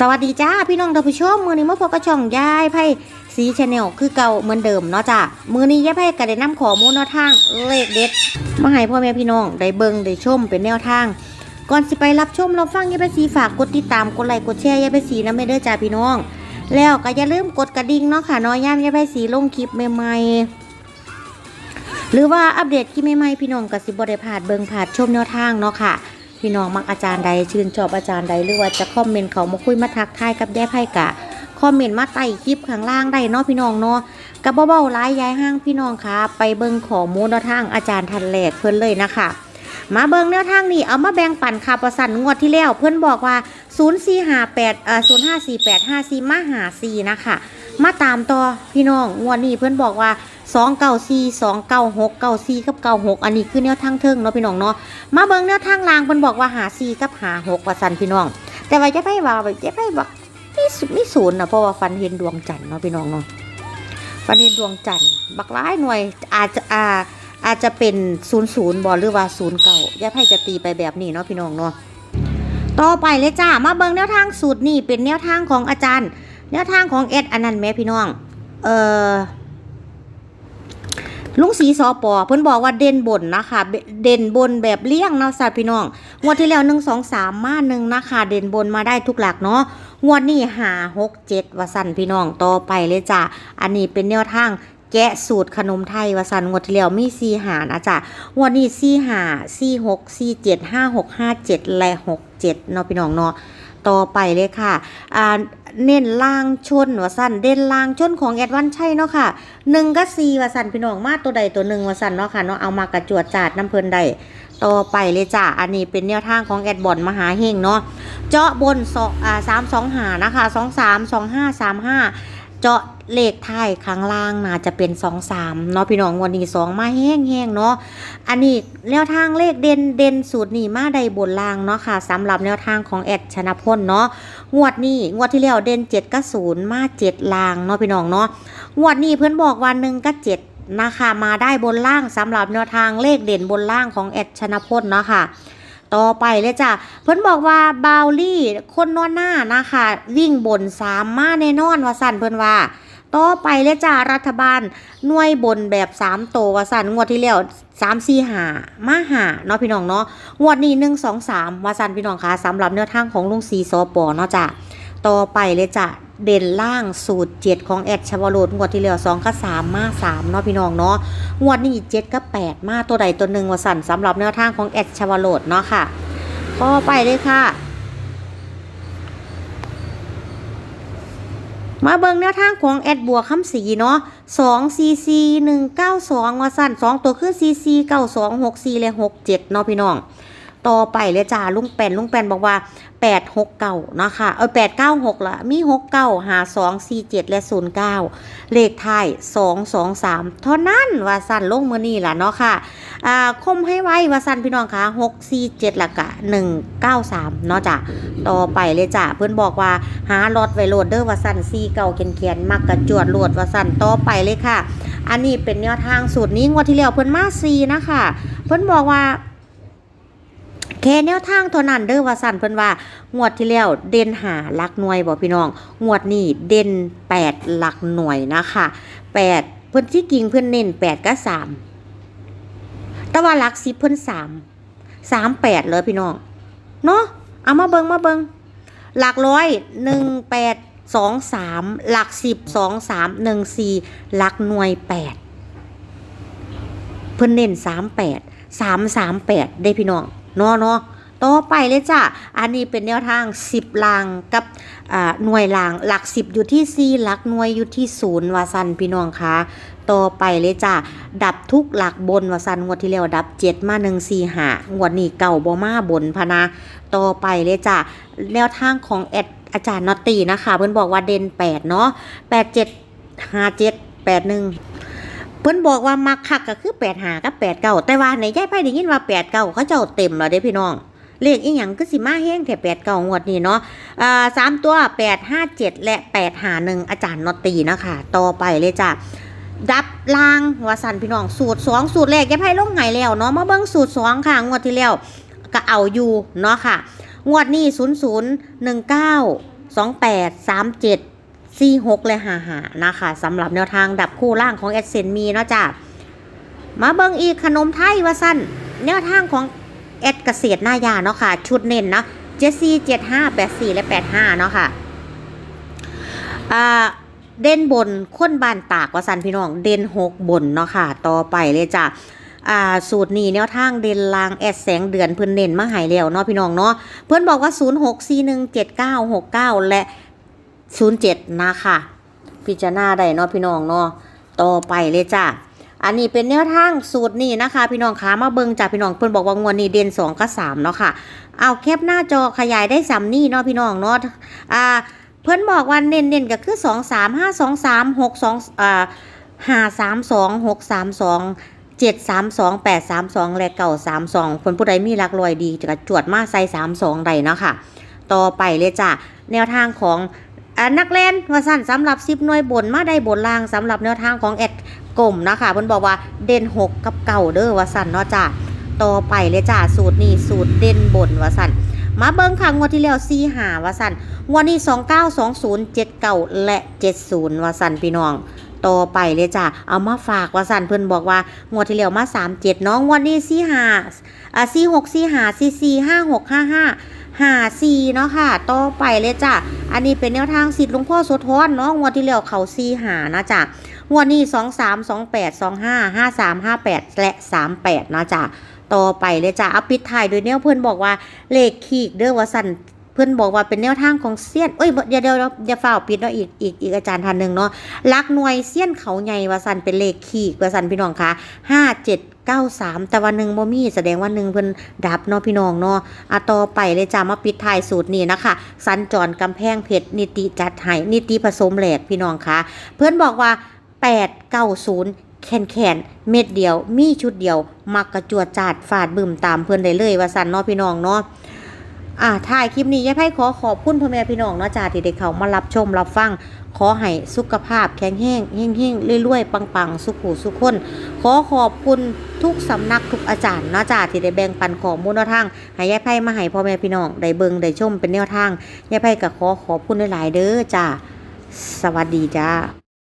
สวัสดีจ้าพี่น้องท่านผู้ชมมือนี้มาพบกับช่องยายไพ่สีชาแนลคือเก่าเหมือนเดิมเนาะจ้ามือนี้ยายไพ่ก็ได้นำขอมูลแนวทางเลขเด็ดมาให้พ่อแม่พี่น้องได้เบิ่งได้ชมเป็นแนวทาง ก่อนสิไปรับชมรับฟังยายไพ่สีฝากกดติดตามกดไลค์กดแชร์ยายไพ่สีนะไม่เด้อจ้าพี่น้อง แล้วก็อย่าลืมกดกระดิ่งเนาะค่ะน้อยย่ามยายไพ่สีลงคลิปใหม่ๆหรือว่าอัปเดตคลิปใหม่ๆพี่น้องก็สิบ่ได้พลาดเบิ่งพลาดชมแนวทางเนาะค่ะ พี่น้องมักอาจารย์ใดชื่นชอบอาจารย์ใดหรือว่าจะคอมเมนต์เขามาคุยมาทักทายกับแย่ไพ่กะคอมเมนต์มาใต้คลิปข้างล่างได้เนาะพี่น้องเนาะกับเบาๆร้ายย้ายห้างพี่น้องคะไปเบิ่งของมูลแนวทางอาจารย์ทันแหลกเพิ่อนเลยนะคะมาเบิ่งแนวทางนี้เอามาแบ่งปันค่ะประสันงวดที่แล้ว เพิ่อนบอกว่า 0458เอ่อ054854มาหา4นะคะ มาตามต่อพี่น้องงวดนี้เพิ่อนบอกว่า 294 296 94กับ96อันนี้คือแนวทางเทิงเนาะพี่น้องเนาะมาเบิ่งแนวทางลางเพิ่นบอกว่าหาซีกับหาหกว่าสันพี่น้อง แต่ว่าจะไปว่าจะไปบอกมีศูมีศูนย์นะเพราะว่าฟันเห็นดวงจันทร์เนาะพี่น้องเนาะฟันเห็นดวงจันทร์บักร้ายหน่วยอาจจะอาอาจจะเป็นศูนย์ศูนย์บอหรือว่าศูนย์เก่ายาไพ่จะตีไปแบบนี้เนาะพี่น้องเนาะต่อไปเลยจ้ามาเบิ่งแนวทางสูตรนี่เป็นแนวทางของอาจารย์ แนวทางของเอ็ดอันนั้นแม่พี่น้อง เอ่อ ลุงสีสอปอเพิ่นบอกว่าเด่นบนนะคะ เด่นบนแบบเลี่ยงเนาะสัตว์พี่น้องงวดที่แล้วหนึ่งสองสามมาหนึ่งนะคะ เด่นบนมาได้ทุกหลักเนาะงวดนี้หาหกเจ็ดวสันพี่น้องต่อไปเลยจ้ะอันนี้เป็นแนวทางแกะสูตรขนมไทยวสันงวดที่แล้วมีสี่หานะจ๊ะงวดนี้สี่หาสี่หกสี่เจ็ดห้าหกห้าเจ็ดและหกเจ็ดเนาะพี่น้องเนาะ ต่อไปเลยค่ะอ่าเน้นล่างชนวสันเด่นล่างชนของแอดวันใช่เนาะค่ะหนึ่งก็สี่วสันพี่น้องมาตัวใดตัวหนึ่งวสันเนาะค่ะเนาะเอามากระจวดจาดน้ำเพลินใดต่อไปเลยจ้ะ อันนี้เป็นแนวทางของแอดบอนมหาเฮงเนาะ เจาะบนสองอ่าสามสองหานะคะสองสามสองห้าสามห้าเจาะ เลขท้ายข้างล่างน่าจะเป็นสองสามเนาะพี่น้องวันนี้สองมาแห้งแห้งๆเนาะอันนี้แนวทางเลขเด่นเด่นสูตรนี้มาได้บนล่างเนาะค่ะสำหรับแนวทางของแอดชนะพลเนาะงวดนี้งวดที่แล้วเด่นเจ็ดกับศูนย์มาเจ็ดล่างเนาะพี่น้องเนาะงวดนี้เพื่อนบอกวันหนึ่งก็เจ็ดนะคะมาได้บนล่างสำหรับแนวทางเลขเด่นบนล่างของแอดชนะพลเนาะค่ะต่อไปเลยจ้ะ เพื่อนบอกว่าบาวลี่คนนอนหน้านะคะ วิ่งบนสามมาแน่นอนว่าสั่นเพื่อนว่า ต่อไปเลยจ้ะรัฐบาลหน่วยบนแบบสามโตวว่าสันงวดที่แล้วสามสี่หามาหาเนาะพี่น้องเนาะงวดนี้หนึ่งสองสามว่าสันพี่น้องคะสำหรับแนวทางของลุงสีซอปอเนาะจ้ะต่อไปเลยจ้ะเด่นล่างสูตรเจ็ดของแอดชาวโรดงวดที่แล้วสองกับสามมาสามเนาะพี่น้องเนาะงวดนี้เจ็ดกับแปดมาตัวใดตัวหนึ่งว่าสันสำหรับแนวทางของแอดชาวโรดเนาะค่ะต่อไปเลยค่ะ มาเบิ่งแนวทางของแอดบัวคำสีเนาะสองซีซีหนึ่งเก้าสองว่าสั้นสองตัวคือซีซีเก้าสองหกสี่และหกเจ็ดเนาะพี่น้อง ต่อไปเลยจ้าลุงแปนลุงแปนบอกว่าแปดหกเก้านะคะเออแปดเก้าหกละมีหกเก้าหาสองสี่เจ็ดและศูนย์เก้าเลขท้ายสองสองสามเท่านั้นว่าสั่นลงมือนี่แหละเนาะค่ะอ่าคมให้ไว้ว่าสั่นพี่น้องคะหกสี่เจ็ดละกะหนึ่งเก้าสามเนาะจ้ะต่อไปเลยจ้าเพื่อนบอกว่าหารถไวโหลดเดอร์ว่าสั่นสี่เก่าเขียนๆมักกระจวดโหลดว่าสั่นต่อไปเลยค่ะ อันนี้เป็นแนวทางสูตรนี้งวดที่แล้วเพิ่อนมาซีนะคะเพิ่อนบอกว่า แค่แนวทางเท่านั้นเด้อว่าสั่นเพิ่นว่า งวดที่แล้วเด่นหาหลักหน่วยบ่พี่น้อง งวดนี้เด่นแปดหลักหน่วยนะคะแปดเพิ่นที่กิ่งเพิ่นเน้นแปดกับสามแต่ว่าหลักสิบเพิ่นสามสามแปดเลยพี่น้องเนาะเอามาเบิงมาเบิงหลักร้อยหนึ่งแปดสองสามหลักสิบสองสามหนึ่งสี่หลักหน่วยแปดเพิ่นเน้นสามแปดสามสามแปดได้พี่น้อง เนาะเนาะต่อไปเลยจ้ะ อันนี้เป็นแนวทาง 10ลางกับอ่าหน่วยลาง หลัก 10 อยู่ที่ 4 หลักหน่วยอยู่ที่ศูนย์วาซันพี่น้องคะต่อไปเลยจ้ะ ดับทุกหลักบนวาซันงวดที่แล้วดับ 7 มา1 4หางวดนี้เก่าบ่มาบนพนะต่อไปเลยจ้ะ แนวทางของแอดอาจารย์นอตตีนะคะ เพิ่นบอกว่าเด่น8 เนาะ8 7 5 7 8 1 เพิ่นบอกว่ามักคักก็คือแปดหากับแปดเก้าแต่ว่าในยายไพ่ได้ยินว่าแปดเก้าเขาเจ้าเต็มแล้วเด้พี่น้อง เลขอีหยังก็สิมาแห้งแค่แปดเก้างวดนี้เนาะอ่าสามตัวแปดห้าเจ็ดและแปดหาหนึ่งอาจารย์นอตตีนะคะต่อไปเลยจ้ะดับลางวาสันพี่น้องสูตรสองสูตรแรกยายไพ่ลงไห้แล้วเนาะมาเบิ้งสูตรสองค่ะงวดที่แล้วก็เอาอยู่เนาะค่ะ งวดนี้ศูนย์ศูนย์หนึ่งเก้าสองแปดสามเจ็ด สี่หกเลยหาหานะคะสำหรับแนวทางดับคู่ล่างของแอดเซนมีเนาะจ้ะมาเบิ่งอีกขนมไทยว่าสั้นแนวทางของแอดเกษตรหน้ายาเนาะค่ะ ชุดเน้นเนาะเจสี่เจ็ดห้าแปดสี่และแปดห้าเนาะค่ะอ่าเด่นบนค้นบานตากว่าสันพี่น้อง เด่นหกบนเนาะค่ะ ต่อไปเลยจ้ะอ่าสูตรนี้แนวทางเด่นลางแอดแสงเดือนเพิ่อนเน้นมาหายแล้วเนาะพี่น้องเนาะเพิ่อนบอกว่า 06417969 และ 07นะคะ พิจารณาได้เนาะพี่น้องเนาะต่อไปเลยจ้ะอันนี้เป็นแนวทางสูตรนี้นะคะ พี่น้องคะมาเบิ่งจ้ะพี่น้องเพิ่อนบอกว่างวดนี้เด่น2กับ3เนาะค่ะ เอาแคปหน้าจอขยายได้ซ้ำนี่เนาะพี่น้องเนาะอ่าเพิ่อนบอกว่าเน้นๆก็คือ2 3 5 2 3 6 2อ่า5 3 2 6 3 2เจ็ดสามสองแปดสามสองและเก่าสามสองคนผู้ใดมีหลักลอยดีจะจวดมาใส่สามสองใดเนาะค่ะ ต่อไปเลยจ้ะแนวทางของ นักเล่นว่าสั้นสำหรับซิบหน่วยบนมาได้บนล่างสำหรับแนวทางของแอดกลมนะคะเพิ่นบอกว่าเด่นหกกับเก่าเด้อว่าสั้นเนาะจ้ะต่อไปเลยจ้ะสูตรนี้สูตรเด่นบนว่าสั้นมาเบิ่งค่ะงวดที่แล้วซีหาว่าสั้นงวดนี้สองเก้าสองศูนย์เจ็ดเก้าและเจ็ดศูนย์ว่าสั้นพี่น้อง ต่อไปเลยจ้ะ เอามาฝากว่าสันเพิ่อนบอกว่างวดที่แล้วมาสามเจ็ดน้องงวันนี้สี่ห้าอ่าสี่หกสี่ห้าสี่สี่ห้าหกห้าห้า หาสีเนาะค่ะต่อไปเลยจ้ะ อันนี้เป็นแนวทางสิทธิ์หลวงพ่อโสธรเนาะงวดที่แล้วเขาสีหานะจ้ะงวดนี้สองสามสองแปดสองห้าห้าสามห้าแปดและสามแปดนะจ้ะต่อไปเลยจ้ะเอาปิดท้ายโดยเนี่ยเพื่อนบอกว่าเลขขีดเด้อว่าสัน เพิ่อนบอกว่าเป็นแนวทางของเซียนเอ้ยบ่เดี๋ยวเดี๋ยวอย่าฝ่าปิดเนาะอีกอีกอีกอาจารย์ท่านหนึ่งเนาะลักหน่วยเสี้ยนเขาใหญ่วาสันเป็นเลขขีกว่าสันพี่น้องคะห้าเจ็ดเก้าสามแต่วันหนึ่งบ่มีแสดงว่าหนึ่งเพิ่นดับเนาะพี่น้องเนาะอะต่อไปเลยจ้ามาปิดท้ายสูตรนี้นะคะ สันจรกำแพงเพชรนิติจัดให้นิติผสมแหลกพี่น้องคะเพื่อนบอกว่าแปดเก้าศูนย์แคนแคนเม็ดเดียว มีชุดเดียว มักกระจวดจาดฟาดบึมตามเพื่อนได้เลยว่าสันเนาะพี่น้องเนาะ อ่าถ่ายคลิปนี้ยายไพ่ขอขอบคุณพ่อแม่พี่น้องเนาะจ้าที่ได้เขามารับชมรับฟัง ขอให้สุขภาพแข็งแรงเฮงเฮงๆรวยๆ ปังๆ สุขุสุขคน ขอขอบคุณทุกสำนักทุกอาจารย์เนาะจ้าที่ได้แบ่งปันข้อมูลแนวทางให้ยายไพ่มาให้พ่อแม่พี่น้องได้เบิ่งได้ชมเป็นแนวทางยายไพ่ก็ขอขอบคุณหลายๆเด้อจ้าสวัสดีจ้า